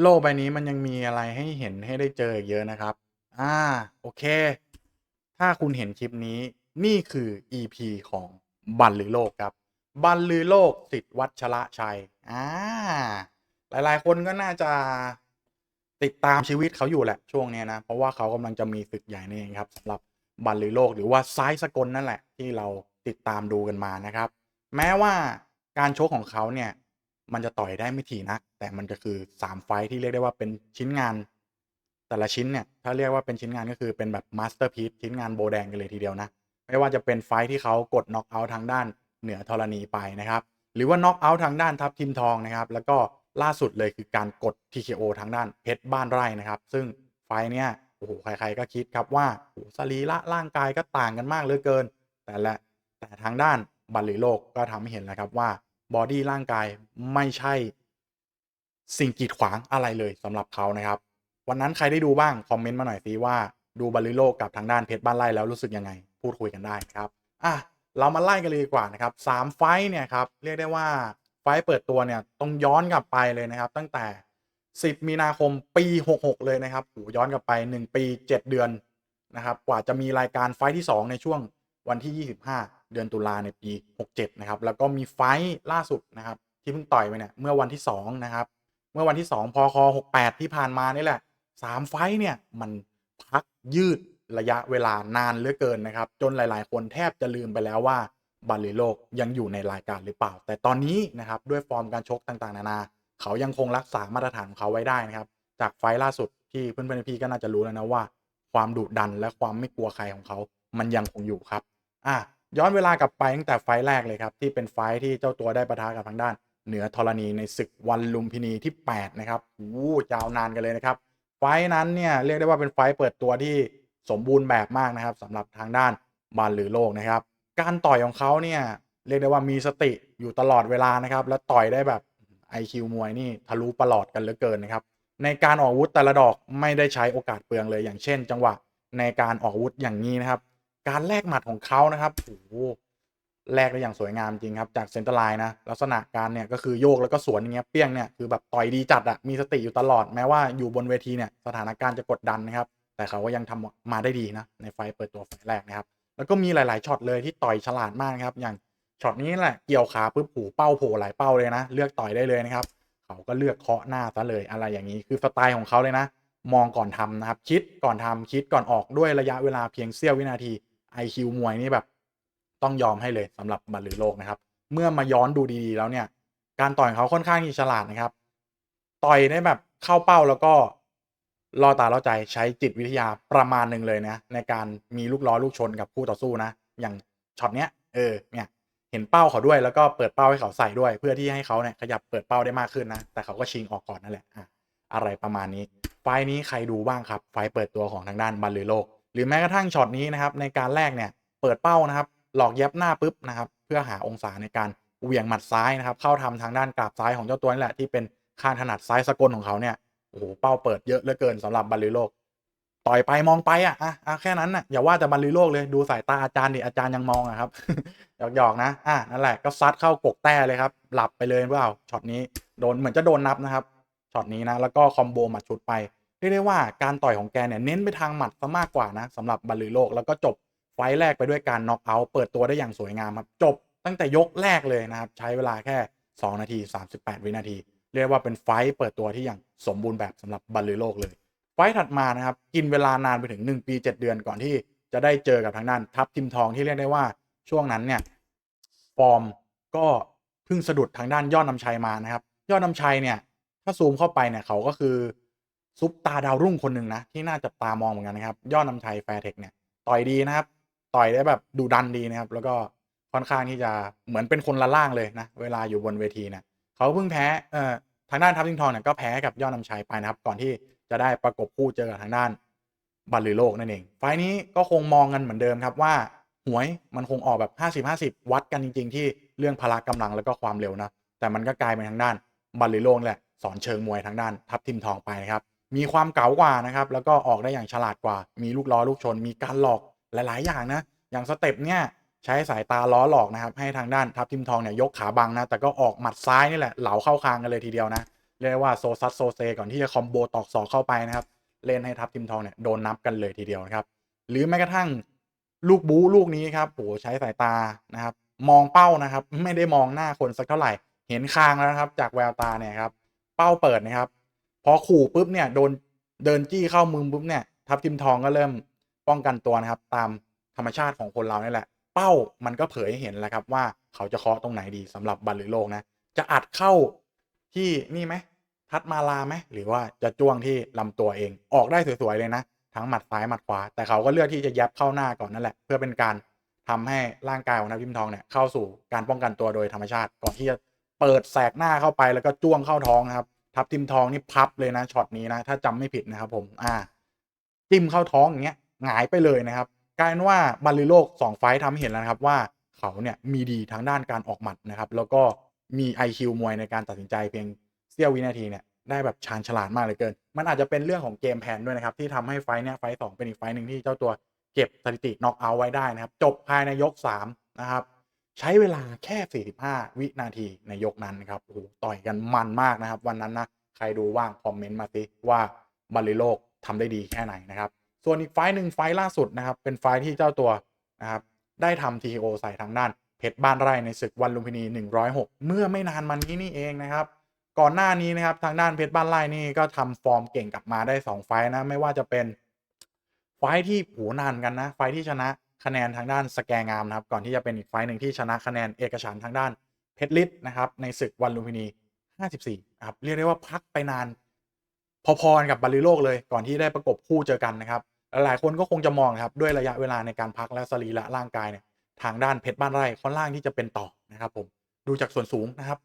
โลกใบนี้มันยังมีอะไรให้เห็นให้ได้เจออีกเยอะนะครับ อ่า โอเค ถ้าคุณเห็นคลิปนี้ นี่คือ EP ของบันลือโลกครับ บันลือโลกสิทธิวัชระชัย อ่า หลายๆ คนก็น่าจะติดตามชีวิตเขาอยู่แหละช่วงนี้นะ เพราะว่าเขากำลังจะมีศึกใหญ่นี่เองครับสำหรับบันลือโลกหรือว่าซ้ายสกลนั่นแหละที่เราติดตามดูกันมานะครับ แม้ว่าการชกของเขาเนี่ย มันจะต่อยได้ไม่ถี่นัก แต่มันก็คือ3ไฟที่เรียกได้ว่าเป็นชิ้นงาน แต่ละชิ้นเนี่ยถ้าเรียกว่าเป็นชิ้นงานก็คือเป็นแบบมาสเตอร์พีซชิ้นงานโบแดงกันเลยทีเดียวนะ ไม่ว่าจะเป็นไฟที่เขากดน็อกเอาท์ทางด้านเหนือธรณีไปนะครับหรือว่าน็อกเอาท์ทางด้านทัพทิมทองนะครับแล้วก็ล่าสุดเลยคือการกด TKO ทางด้านเพชรบ้านไร่นะครับ ซึ่งไฟเนี่ยโอ้โหใครๆก็คิดครับว่าโอ้สรีระร่างกายก็ต่างกันมากเหลือเกิน แต่ละแต่ทางด้านบัลลีโลกก็ทำให้เห็นแล้วครับว่า บอดี้ร่างกายไม่ใช่สิ่งกีดขวางอะไรเลยสำหรับเขานะครับ วันนั้นใครได้ดูบ้าง คอมเมนต์มาหน่อยสิว่าดูบาริโลกับทางด้านเพชรบ้านไร่แล้วรู้สึกยังไง พูดคุยกันได้ครับอะเรามาไล่กันเลยดีกว่านะครับสามไฟท์เนี่ยครับเรียกได้ว่าไฟท์เปิดตัวเนี่ยต้องย้อนกลับไปเลยนะครับ ตั้งแต่ 10 มีนาคมปี 66 เลยนะครับโหย้อนกลับไป 1 ปี 7 เดือนนะครับ กว่าจะมีรายการไฟท์ที่ 2 ในช่วงวันที่ 25 เดือนตุลาในปี 67 นะครับ แล้วก็มีไฟท์ล่าสุดนะครับ ที่เพิ่งต่อยไปเนี่ยเมื่อวันที่ 2 นะครับ เมื่อวันที่ 2 พค 68 ที่ผ่านมานี่แหละ 3 ไฟท์เนี่ยมันพักยืดระยะเวลานานเหลือเกินนะครับ จนหลาย ๆ คนแทบจะลืมไปแล้วว่าบัลลีโลกยังอยู่ในรายการหรือเปล่า แต่ตอนนี้นะครับด้วยฟอร์มการชกต่างๆ นานา เขายังคงรักษามาตรฐานของเขาไว้ได้นะครับ จากไฟท์ล่าสุดที่เพื่อนๆพี่ก็น่าจะรู้แล้วนะว่า ความดุดันและความไม่กลัวใครของเขา มันยังคงอยู่ครับ อะ ย้อนเวลากลับไปตั้งแต่ไฟแรกเลยครับ ที่เป็นไฟที่เจ้าตัวได้ประทะกับทางด้าน เหนือธรณีในศึกวันลุมพินีที่ 8 นะครับอู้ยาวนานกันเลยนะครับ ไฟนั้นเนี่ยเรียกได้ว่าเป็นไฟเปิดตัวที่สมบูรณ์แบบมากนะครับสำหรับทางด้านบานหรือโลกนะครับ การต่อยของเขาเนี่ยเรียกได้ว่ามีสติอยู่ตลอดเวลานะครับ และต่อยได้แบบ IQ มวยนี่ทะลุประหลอดกันเหลือเกินนะครับในการออกอาวุธแต่ละดอกไม่ได้ใช้โอกาสเปลืองเลยอย่างเช่น จังหวะในการออกอาวุธอย่างนี้นะครับ การแลกหมัดของเขานะครับโอ้โหแลกได้อย่างสวยงามจริงครับ จากเซนเตอร์ไลน์นะ ลักษณะการเนี่ยก็คือโยกแล้วก็สวนอย่างเงี้ยเปี้ยงเนี่ยคือแบบต่อยดีจัดอะมีสติอยู่ตลอดแม้ว่าอยู่บนเวทีเนี่ยสถานการณ์จะกดดันนะครับ แต่เขาก็ยังทำมาได้ดีนะ ในไฟเปิดตัวไฟแรกนะครับ แล้วก็มีหลาย ๆช็อตเลยที่ต่อยฉลาดมากครับ อย่างช็อตนี้แหละเกี่ยวขาปุ๊บหูเป้าโผล่หลายเป้าเลยนะ เลือกต่อยได้เลยนะครับ เขาก็เลือกเคาะหน้าซะเลยอะไรอย่างนี้คือสไตล์ของเขาเลยนะ มองก่อนทำนะครับ คิดก่อนทำคิดก่อนออกด้วยระยะเวลาเพียงเสี้ยววินาที IQ มวยนี่แบบต้องยอมให้เลยสำหรับบัลลือโลกนะครับ เมื่อมาย้อนดูดีๆแล้วเนี่ย การต่อยเขาค่อนข้างที่ฉลาดนะครับ ต่อยได้แบบเข้าเป้าแล้วก็ล่อตาล่อใจใช้จิตวิทยาประมาณหนึ่งเลยนะ ในการมีลูกล้อลูกชนกับคู่ต่อสู้นะ อย่างช็อตเนี้ยเออเนี่ยเห็นเป้าเขาด้วยแล้วก็เปิดเป้าให้เขาใส่ด้วย เพื่อที่ให้เขาเนี่ยขยับเปิดเป้าได้มากขึ้นนะ แต่เขาก็ชิงออกก่อนนั่นแหละอะอะไรประมาณนี้ ไฟนี้ใครดูบ้างครับ ไฟเปิดตัวของทางด้านบัลลือโลก หรือแม้กระทั่งช็อตนี้นะครับในการแรกเนี่ยเปิดเป้านะครับ หลอกเย็บหน้าปุ๊บนะครับ เพื่อหาองศาในการเหวี่ยงหมัดซ้ายนะครับ เข้าทำทางด้านกราบซ้ายของเจ้าตัวนี่แหละที่เป็นข้างถนัดซ้ายสกลของเขาเนี่ยโอ้โหเป้าเปิดเยอะเหลือเกินสำหรับบัลลือโลก ต่อยไปมองไปอะอะอะแค่นั้นน่ะอย่าว่าแต่บัลลือโลกเลยดูสายตาอาจารย์ดิอาจารย์ยังมองอะครับหยอกๆนะอะนั่นแหละก็ซัดเข้ากกแต้เลยครับ หลับไปเลยเปล่าช็อตนี้โดนเหมือนจะโดนนับนะครับช็อตนี้นะแล้วก็คอมโบหมัดชุดไป เรียกได้ว่าการต่อยของแกเนี่ยเน้นไปทางหมัดซะมากกว่านะสำหรับบัลลือโลกแล้วก็จบไฟแรกไปด้วยการน็อกเอาท์เปิดตัวได้อย่างสวยงามครับจบตั้งแต่ยกแรกเลยนะครับ ใช้เวลาแค่ 2 นาที 38 วินาที เรียกว่าเป็นไฟเปิดตัวที่อย่างสมบูรณ์แบบสำหรับบัลลือโลกเลย ไฟถัดมานะครับ กินเวลานานไปถึง 1 ปี 7 เดือนก่อนที่จะได้เจอกับทางด้านทัพทิมทองที่เรียกได้ว่าช่วงนั้นเนี่ยฟอร์มก็เพิ่งสะดุดทางด้านยอดนำชัยมานะครับ ยอดนำชัยเนี่ยถ้าซูมเข้าไปเนี่ยเขาก็คือ ซุปตาดาวรุ่งคนหนึ่งนะ ที่น่าจับตามองเหมือนกันนะครับ ยอดนำชัยแฟร์เทคเนี่ยต่อยดีนะครับ ต่อยได้แบบดูดันดีนะครับ แล้วก็ค่อนข้างที่จะเหมือนเป็นคนละล่างเลยนะ เวลาอยู่บนเวทีเนี่ยเขาเพิ่งแพ้เอ่อทางด้านทัพทิงทองเนี่ยก็แพ้กับยอดนำชัยไปนะครับ ก่อนที่จะได้ประกบคู่เจอกับทางด้านบัลลือโลกนั่นเอง ไฟล์นี้ก็คงมองกันเหมือนเดิมครับว่าหวยมันคงออกแบบ 50-50 วัดกันจริง ๆ ที่เรื่องพละกำลังแล้วก็ความเร็วนะ แต่มันก็กลายเป็นทางด้านบัลลือโลกแหละสอนเชิงมวยทางด้านทัพทิมทองไปนะครับ มีความเก๋ากว่านะครับ แล้วก็ออกได้อย่างฉลาดกว่า มีลูกล้อลูกชน มีการหลอกหลาย ๆ อย่างนะ อย่างสเต็ปเนี่ยใช้สายตาล้อหลอกนะครับให้ทางด้านทัพทิมทองเนี่ยยกขาบังนะ แต่ก็ออกหมัดซ้ายนี่แหละเหลาเข้าคางกันเลยทีเดียวนะเรียกว่าโซซัสโซเซก่อนที่จะคอมโบตอกศอกเข้าไปนะครับเล่นให้ทัพทิมทองเนี่ยโดนนับกันเลยทีเดียวนะครับหรือแม้กระทั่งลูกบู๊ลูกนี้ครับโอ้ใช้สายตานะครับมองเป้านะครับ ไม่ได้มองหน้าคนสักเท่าไหร่ เห็นคางแล้วนะครับ จากแววตาเนี่ยครับ เป้าเปิดนะครับ พอขู่ปุ๊บเนี่ยโดนเดินจี้เข้ามือปุ๊บเนี่ยทัพทิมทองก็เริ่มป้องกันตัวนะครับ ตามธรรมชาติของคนเรานี่แหละ เป้ามันก็เผยให้เห็นแล้วครับว่าเขาจะเคาะตรงไหนดีสำหรับบัลลือโลกนะ จะอัดเข้าที่นี่ไหมทัดมาลาไหมหรือว่าจะจ้วงที่ลำตัวเองออกได้สวยๆเลยนะ ทั้งหมัดซ้ายหมัดขวา แต่เขาก็เลือกที่จะยับเข้าหน้าก่อนนั่นแหละเพื่อเป็นการทำให้ร่างกายของทัพทิมทองเนี่ยเข้าสู่การป้องกันตัวโดยธรรมชาติก่อนที่จะเปิดแสกหน้าเข้าไปแล้วก็จ้วงเข้าท้องนะครับ ทัพทิมทองนี่พับเลยนะช็อตนี้นะ ถ้าจำไม่ผิดนะครับผม อ่า จิ้มเข้าท้องอย่างเงี้ยหงายไปเลยนะครับกลายเป็นว่าบัลลือโลกสองไฟท์ทำให้เห็นแล้วนะครับว่าเขาเนี่ยมีดีทางด้านการออกหมัดนะครับ แล้วก็มี IQ มวยในการตัดสินใจเพียงเสี้ยววินาทีเนี่ยได้แบบชาญฉลาดมากเลยเกิน มันอาจจะเป็นเรื่องของเกมแผนด้วยนะครับ ที่ทำให้ไฟท์เนี่ยไฟท์สองเป็นอีกไฟท์หนึ่งที่เจ้าตัวเก็บสถิติน็อกเอาไว้ได้นะครับ จบภายในยกสามนะครับ ใช้เวลาแค่ 45 วินาทีในยกนั้นนะครับโอ้โหต่อยกันมันมากนะครับ วันนั้นนะใครดูว่างคอมเมนต์มาสิว่าบัลลีโลกทำได้ดีแค่ไหนนะครับ ส่วนอีกไฟล์หนึ่งไฟล์ล่าสุดนะครับ เป็นไฟล์ที่เจ้าตัวนะครับได้ทำ TKO ใส่ทางด้านเพชรบ้านไร่ในศึกวันลุมพินี 106 เมื่อไม่นานมานี้นี่เองนะครับ ก่อนหน้านี้นะครับทางด้านเพชรบ้านไร่นี่ก็ทำฟอร์มเก่งกลับมาได้ 2 ไฟล์นะไม่ว่าจะเป็นไฟล์ที่โหนานกันนะ ไฟล์ที่ชนะ คะแนนทางด้านสแกงามนะครับ ก่อนที่จะเป็นอีกไฟหนึ่งที่ชนะคะแนนเอกฉันทางด้านเพชรลิศนะครับ ในศึกวันลุมพินี 54นะครับเรียกได้ว่าพักไปนาน พอๆกับบาริโลกเลย ก่อนที่ได้ประกบคู่เจอกันนะครับหลายคนก็คงจะมองครับด้วยระยะเวลาในการพักและสรีระร่างกายเนี่ยทางด้านเพชรบ้านไร่ค่อนข้างที่จะเป็นต่อนะครับ ผมดูจากส่วนสูงนะครับ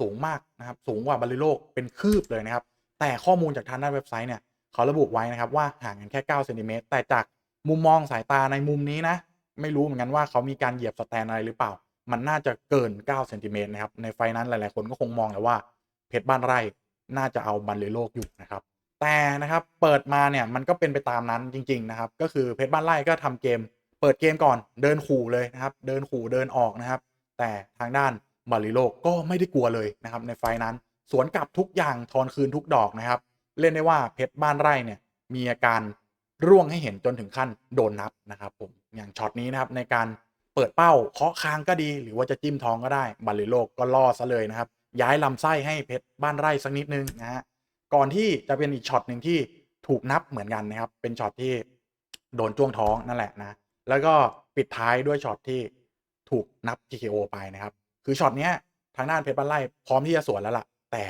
สูงมากนะครับ สูงกว่าบาริโลกเป็นคืบเลยนะครับ แต่ข้อมูลจากทางด้านเว็บไซต์เนี่ยเขาระบุไว้นะครับว่าห่างกันแค่9เซนติเมตรแต่จาก มุมมองสายตาในมุมนี้นะ ไม่รู้เหมือนกันว่าเขามีการเหยียบสแตนอะไรหรือเปล่า มันน่าจะเกิน9เซนติเมตรนะครับ ในไฟนั้นหลาย ๆ คนก็คงมองแล้วว่า เพชรบ้านไร่น่าจะเอาบัลลือโลกอยู่นะครับ แต่นะครับเปิดมาเนี่ยมันก็เป็นไปตามนั้นจริง ๆ นะครับ ก็คือเพชรบ้านไร่ก็ทำเกม เปิดเกมก่อนเดินขู่เลยนะครับ เดินขู่เดินออกนะครับ แต่ทางด้านบาริโลกก็ไม่ได้กลัวเลยนะครับ ในไฟนั้น สวนกลับทุกอย่างทอนคืนทุกดอกนะครับ เล่นได้ว่าเพชรบ้านไร่เนี่ยมีอาการ ร่วงให้เห็นจนถึงขั้นโดนนับนะครับผมอย่างช็อตนี้นะครับในการเปิดเป้าเคาะคางก็ดี หรือว่าจะจิ้มท้องก็ได้บาริโลกก็ล่อซะเลยนะครับ ย้ายลำไส้ให้เพชรบ้านไร่สักนิดนึงนะฮะก่อนที่จะเป็นอีกช็อตหนึ่งที่ถูกนับเหมือนกันนะครับ เป็นช็อตที่โดนจ้วงท้องนั่นแหละนะแล้วก็ปิดท้ายด้วยช็อตที่ถูกนับ TKO ไปนะครับ คือช็อตเนี้ยทางด้านเพชรบ้านไร่พร้อมที่จะสวนแล้วล่ะ แต่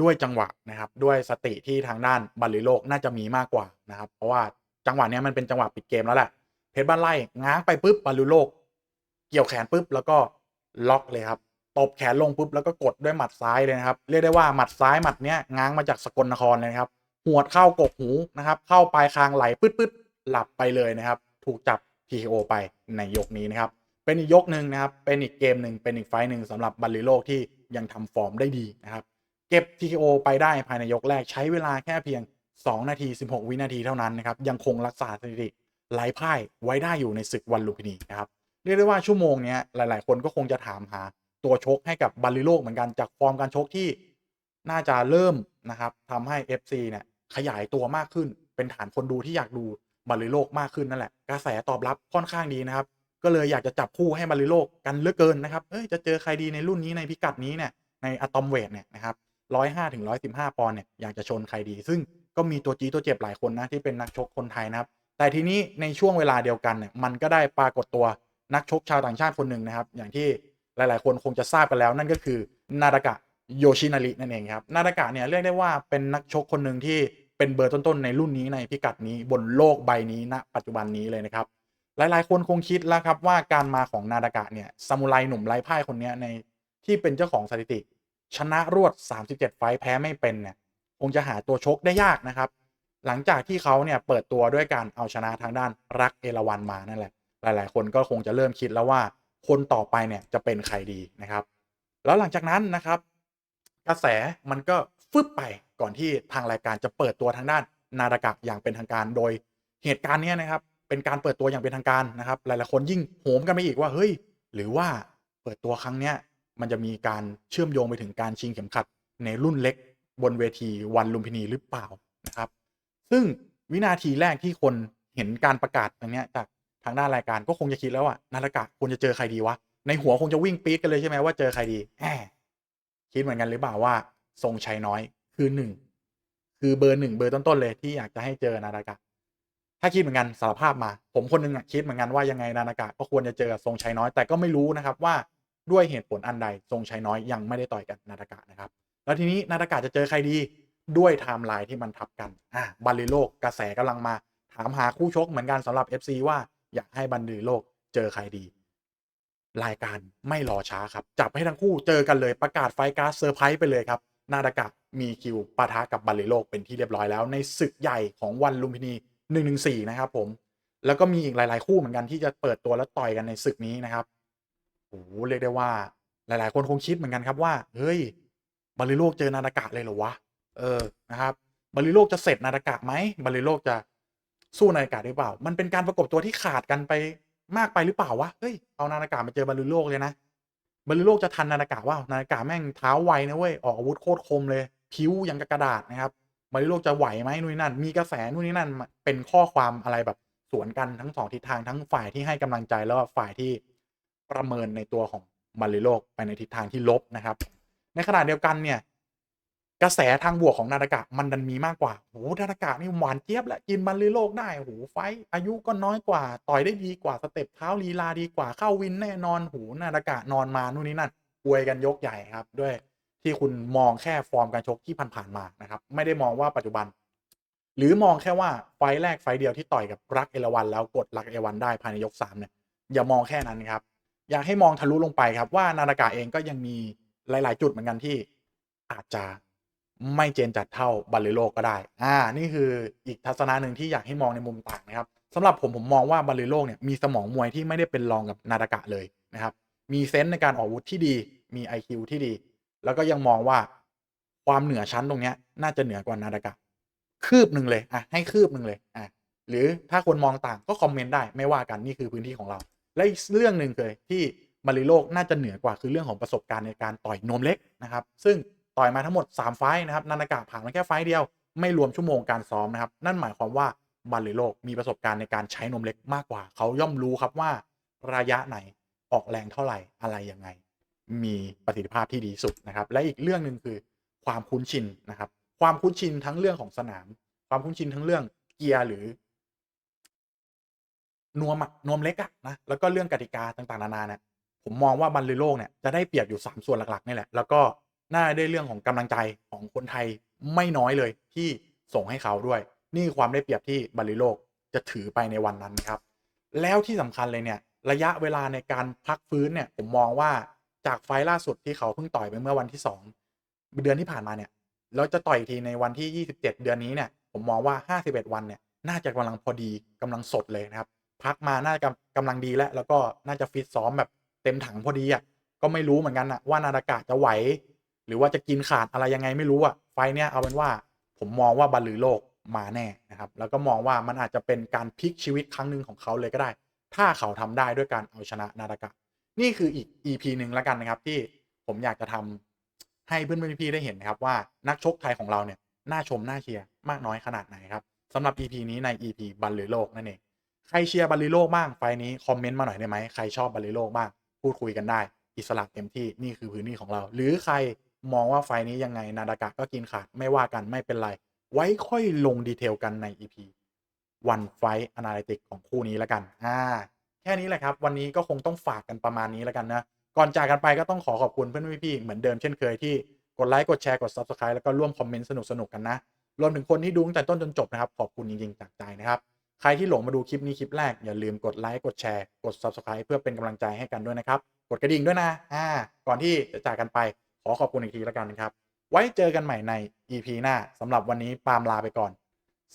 ด้วยจังหวะนะครับ ด้วยสติที่ทางด้านบัลลิโลกน่าจะมีมากกว่านะครับ เพราะว่าจังหวะนี้มันเป็นจังหวะปิดเกมแล้วแหละเพชรบ้านไร่ง้างไปปุ๊บบัลลิโลก เกี่ยวแขนปุ๊บแล้วก็ล็อกเลยครับตบแขนลงปุ๊บแล้วก็กดด้วยหมัดซ้ายเลยนะครับ เรียกได้ว่าหมัดซ้ายหมัดเนี้ยง้างมาจากสกลนครเลยนะครับหวดเข้ากกหูนะครับ เข้าปลายคางไหลปึ๊ดปึ๊ดหลับไปเลยนะครับ ถูกจับ TKO ไปในยกนี้นะครับ เป็นอีกยกหนึ่งนะครับ เป็นอีกเกมหนึ่งเป็นอีกไฟต์หนึ่งสำหรับบัลลิโลกที่ยังทำฟอร์มได้ดีนะครับ ก็บ TKO ไปได้ภายในยกแรกใช้เวลาแค่เพียง 2 นาที 16 วินาทีเท่านั้นนะครับ ยังคงรักษาสถิติไร้พ่ายไว้ได้อยู่ในศึกวันลุมพินีนะครับ เรียกได้ว่าชั่วโมงนี้หลาย ๆ คนก็คงจะถามหา ตัวชกให้กับบัลลิโลกเหมือนกันจากฟอร์มการชกที่น่าจะเริ่มนะครับทำให้ FC เนี่ยขยายตัวมากขึ้น เป็นฐานคนดูที่อยากดูบัลลิโลกมากขึ้นนั่นแหละกระแสตอบรับค่อนข้างดีนะครับ ก็เลยอยากจะจับคู่ให้บัลลิโลกกันเลือเกินนะครับเอ้ยจะเจอใครดีในรุ่นนี้ในพิกัดนี้เนี่ยในอะตอมเวทเนี่ยนะครับ ร้อยห้าถึงร้อยสิบห้าปอนด์เนี่ยอยากจะชนใครดี ซึ่งก็มีตัวจีตัวเจ็บหลายคนนะที่เป็นนักชกคนไทยนะครับ แต่ทีนี้ในช่วงเวลาเดียวกันเนี่ยมันก็ได้ปรากฏตัวนักชกชาวต่างชาติคนหนึ่งนะครับ อย่างที่หลาย ๆ คนคงจะทราบกันแล้ว นั่นก็คือนาดากะโยชินารินั่นเองครับนาดากะเนี่ยเรียกได้ว่าเป็นนักชกคนหนึ่งที่เป็นเบอร์ต้น ๆ ในรุ่นนี้ในพิกัดนี้บนโลกใบนี้ณปัจจุบันนี้เลยนะครับหลาย ๆ คนคงคิดแล้วครับว่าการมาของนาดากะเนี่ยซามูไรหนุ่มไร้พ่ายคนเนี้ยในที่เป็นเจ้าของสถิติ ชนะรวด 37 ไฟแพ้ไม่เป็นเนี่ยคงจะหาตัวชกได้ยากนะครับ หลังจากที่เขาเนี่ยเปิดตัวด้วยการเอาชนะทางด้านรักเอราวันมานั่นแหละ หลาย ๆ คนก็คงจะเริ่มคิดแล้วว่าคนต่อไปเนี่ยจะเป็นใครดีนะครับ แล้วหลังจากนั้นนะครับ กระแสมันก็ฟึบไปก่อนที่ทางรายการจะเปิดตัวทางด้านนาดากะอย่างเป็นทางการโดยเหตุการณ์นี้นะครับ เป็นการเปิดตัวอย่างเป็นทางการนะครับ หลาย ๆ คนยิ่งโหมกันไปอีกว่าเฮ้ย หรือว่าเปิดตัวครั้งเนี้ย มันจะมีการเชื่อมโยงไปถึงการชิงเข็มขัดในรุ่นเล็กบนเวทีวันลุมพินีหรือเปล่านะครับ ซึ่งวินาทีแรกที่คนเห็นการประกาศตรงเนี้ยจากทางด้านรายการก็คงจะคิดแล้วว่านาฬกะควรจะเจอใครดีวะ ในหัวคงจะวิ่งปี๊ดกันเลยใช่ไหมว่าเจอใครดีแอบคิดเหมือนกันหรือเปล่าว่าทรงชัยน้อยคือหนึ่งคือเบอร์หนึ่งเบอร์ต้นๆเลยที่อยากจะให้เจอนาฬกะถ้าคิดเหมือนกันสารภาพมา ผมคนหนึงอะคิดเหมือนกันว่ายังไงนานากะก็ควรจะเจอทรงชัยน้อยแต่ก็ไม่รู้นะครับว่า ด้วยเหตุผลอันใดทรงชัยน้อยยังไม่ได้ต่อยกับนาฏกะนะครับ แล้วทีนี้นาฏกะจะเจอใครดีด้วยไทม์ไลน์ที่มันทับกันอะบัลลีโลกกระแสกำลังมาถามหาคู่ชกเหมือนกันสำหรับ FC ว่าอยากให้บัลลีโลกเจอใครดี รายการไม่รอช้าครับ จับให้ทั้งคู่เจอกันเลยประกาศไฟการ์เซอร์ไพรส์ไปเลยครับ นาดากะมีคิวปะทะกับบัลลีโลกเป็นที่เรียบร้อยแล้ว ในศึกใหญ่ของวันลุมพินี114นะครับผมแล้วก็มีอีกหลาย ๆ คู่เหมือนกันที่จะเปิดตัวแล้วต่อยกันในศึกนี้นะครับ อ้โหเรียกได้ว่า หลาย ๆ คนคงคิดเหมือนกันครับว่า เฮ้ยบัลลีโลกเจอนาดากะเลยเหรอวะเออนะครับบัลลีโลกจะเสร็จนาดากะไหมบัลลีโลกจะสู้นาดากะหรือเปล่า มันเป็นการประกบตัวที่ขาดกันไปมากไปหรือเปล่าวะเฮ้ยเอานาดากะมาเจอบัลลีโลกเลยนะบัลลีโลกจะทันนาดากะว่านาดากะแม่งเท้าไวนะเว้ยออกอาวุธโคตรคมเลยผิวยังกับกระดาษนะครับบัลลีโลกจะไหวไหมนู่นนี่นั่น มีกระแสนู่นนี่นั่นเป็นข้อความอะไรแบบสวนกันทั้งสองทิศทางทั้งฝ่ายที่ให้กำลังใจแล้วฝ่ายที่ ประเมินในตัวของบัลลีโลกไปในทิศทางที่ลบนะครับ ในขณะเดียวกันเนี่ยกระแสทางบวกของนาดากะมันดันมีมากกว่าโหนาดากะนี่หวานเจี๊ยบแหละกินบัลลีโลกได้โหไฟอายุก็น้อยกว่า ต่อยได้ดีกว่าสเต็ปเท้าลีลาดีกว่าเข้าวินแน่นอนโหนาดากะนอนมานู่นนี่นั่นอวยกันยกใหญ่ครับ ด้วยที่คุณมองแค่ฟอร์มการชกที่ผ่านๆมานะครับ ไม่ได้มองว่าปัจจุบัน หรือมองแค่ว่าไฟแรกไฟเดียวที่ต่อยกับรักเอราวันแล้วกดรักเอราวันได้ภายในยกสามเนี่ยอย่ามองแค่นั้นครับ อยากให้มองทะลุลงไปครับว่านาดากะเองก็ยังมีหลาย ๆ จุดเหมือนกันที่อาจจะไม่เจนจัดเท่าบัลเลโลก็ได้ อ่า นี่คืออีกทัศนะหนึ่งที่อยากให้มองในมุมต่างนะครับสำหรับผมผมมองว่าบัลเลโลเนี่ยมีสมองมวยที่ไม่ได้เป็นรองกับนาดากะเลยนะครับ มีเซนส์ในการออกวุธที่ดี มี IQ ที่ดี แล้วก็ยังมองว่าความเหนือชั้นตรงเนี้ย น่าจะเหนือกว่านาดากะ คืบหนึ่งเลย อะ ให้คืบหนึ่งเลย อะ หรือถ้าคนมองต่างก็คอมเมนต์ได้ไม่ว่ากันนี่คือพื้นที่ของเรา และอีกเรื่องหนึ่งเลยที่มาริโลกน่าจะเหนือกว่าคือเรื่องของประสบการณ์ในการต่อยนวมเล็กนะครับ ซึ่งต่อยมาทั้งหมด 3 ไฟท์นะครับนานากะผ่านมาแค่ไฟท์เดียวไม่รวมชั่วโมงการซ้อมนะครับ นั่นหมายความว่ามาริโลกมีประสบการณ์ในการใช้นวมเล็กมากกว่า เขาย่อมรู้ครับว่าระยะไหนออกแรงเท่าไหร่อะไรยังไง มีประสิทธิภาพที่ดีสุดนะครับ และอีกเรื่องหนึ่งคือความคุ้นชินนะครับ ความคุ้นชินทั้งเรื่องของสนาม ความคุ้นชินทั้งเรื่องเกียร์หรือ นวมอะนวมเล็กอะนะแล้วก็เรื่องกติกาต่างๆนานาเนี่ยผมมองว่าบัลลีโลกเนี่ยจะได้เปรียบอยู่ 3 ส่วนหลักๆนี่แหละ แล้วก็น่าได้เรื่องของกำลังใจของคนไทยไม่น้อยเลยที่ส่งให้เขาด้วย นี่ความได้เปรียบที่บัลลีโลกจะถือไปในวันนั้นครับ แล้วที่สำคัญเลยเนี่ยระยะเวลาในการพักฟื้นเนี่ยผมมองว่าจากไฟล์ล่าสุดที่เขาเพิ่งต่อยไปเมื่อวันที่ 2 เดือนที่ผ่านมาเนี่ยแล้วจะต่อยอีกทีในวันที่ 27 เดือนนี้เนี่ยผมมองว่า 51 วันเนี่ยน่าจะกำลังพอดีกำลังสดเลยนะครับ พักมาน่าจะกำลังดีแล้ว แล้วก็น่าจะฟิตซ้อมแบบเต็มถังพอดีอะก็ไม่รู้เหมือนกันนะว่านาดากะจะไหว หรือว่าจะกินขาดอะไรยังไงไม่รู้อะไฟเนี่ยเอาเป็นว่าผมมองว่าบัลลือโลกมาแน่นะครับ แล้วก็มองว่ามันอาจจะเป็นการพลิกชีวิตครั้งหนึ่งของเขาเลยก็ได้ ถ้าเขาทำได้ด้วยการเอาชนะนาดากะ นี่คืออีก EP หนึ่งแล้วกันนะครับ ที่ผมอยากจะทำให้เพื่อนๆพี่ๆได้เห็นนะครับว่านักชกไทยของเราเนี่ยน่าชมน่าเชียร์มากน้อยขนาดไหนครับสำหรับ EP นี้ใน EP บัลลือโลกนั่นเอง ใครเชียร์บัลลีโลกบ้างไฟนี้คอมเมนต์มาหน่อยได้ไหมใครชอบบัลลีโลกบ้างพูดคุยกันได้ อิสระเต็มที่นี่คือพื้นที่ของเรา หรือใครมองว่าไฟนี้ยังไงนาดากะก็กินขาดไม่ว่ากันไม่เป็นไร ไว้ค่อยลงดีเทลกันใน EP วันไฟท์อนาลิติกของคู่นี้แล้วกันอ่าแค่นี้แหละครับวันนี้ก็คงต้องฝากกันประมาณนี้แล้วกันนะก่อนจากกันไปก็ต้องขอขอบคุณเพื่อนพี่ๆเหมือนเดิมเช่นเคยที่กดไลค์กดแชร์กด Subscribe แล้วก็ร่วมคอมเมนต์สนุกๆกันนะรวมถึงคนที่ดูตั้งแต่ต้นจนจบนะครับขอบคุณจริงๆจากใจนะครับ ใครที่หลงมาดูคลิปนี้คลิปแรก อย่าลืมกดไลค์กดแชร์กด Subscribe เพื่อเป็นกำลังใจให้กันด้วยนะครับ กดกระดิ่งด้วยนะอ่าก่อนที่จะจากกันไปขอขอบคุณอีกทีแล้วกันนะครับ ไว้เจอกันใหม่ใน EP หน้าสำหรับวันนี้ปาล์มลาไปก่อน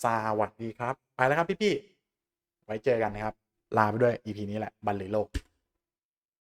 สวัสดีครับ ไปแล้วครับพี่ๆไว้เจอกันนะครับ ลาไปด้วย EP นี้แหละ บัลลีโลก